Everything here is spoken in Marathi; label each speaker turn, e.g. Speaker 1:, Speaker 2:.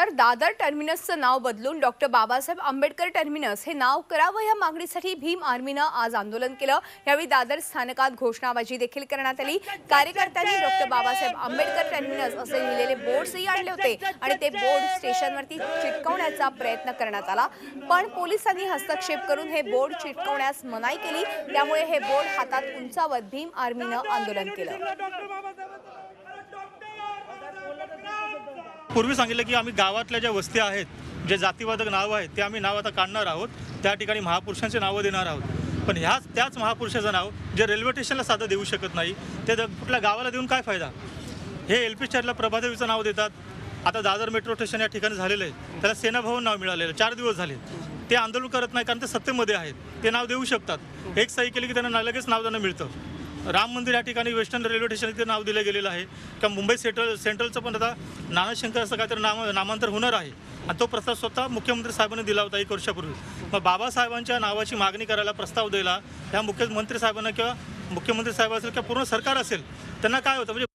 Speaker 1: तर दादर टर्मिनसचं नाव बदलून डॉक्टर बाबासाहेब आंबेडकर टर्मिनस हे नाव करावं या मागणीसाठी भीम आर्मीनं आज आंदोलन केलं. यावेळी दादर स्थानकात घोषणाबाजी देखील करण्यात आली. कार्यकर्त्यांनी डॉक्टर बाबासाहेब आंबेडकर टर्मिनस असे लिहिलेले बोर्ड्सही आणले होते आणि ते बोर्ड स्टेशनवरती चिटकवण्याचा प्रयत्न करण्यात आला. पण पोलिसांनी हस्तक्षेप करून हे बोर्ड चिटकवण्यास मनाई केली. त्यामुळे हे बोर्ड हातात उंचावत भीम आर्मीनं आंदोलन केलं.
Speaker 2: पूर्वी सांगितलं की आम्ही गावातल्या ज्या वस्ती आहेत जे जातीवादक नावं आहेत ते आम्ही नाव आता काढणार आहोत. त्या ठिकाणी महापुरुषांचे नावं देणार आहोत. पण ह्याच त्याच महापुरुषाचं नाव जे रेल्वे स्टेशनला साधं देऊ शकत नाही ते द- कुठल्या गावाला देऊन काय फायदा? हे एल पी स्टँडला प्रभादेवीचं नाव देतात. आता दादर मेट्रो स्टेशन या ठिकाणी झालेलं आहे. त्याला सेनाभवन नाव मिळालेलं चार दिवस झाले. ते आंदोलन करत नाही कारण ते सत्तेमध्ये आहेत. ते नाव देऊ शकतात. एक सही केली की त्यांना ना- लगेच नाव त्यांना मिळतं. राम मंदिर या ठिकाणी वेस्टर्न रेल्वे स्टेशन इथे नाव दिलं गेलेलं आहे. किंवा मुंबई सेंट्रल सेंट्रलचं पण आता नानाशंकर असं काहीतरी नाम नामांतर होणार आहे. आणि तो प्रस्ताव स्वतः मुख्यमंत्री साहेबांनी दिला होता एक वर्षापूर्वी. मग बाबासाहेबांच्या नावाची मागणी करायला प्रस्ताव द्यायला ह्या मुख्यमंत्री साहेबांना किंवा मुख्यमंत्री साहेब असेल किंवा पूर्ण सरकार असेल त्यांना काय होतं? म्हणजे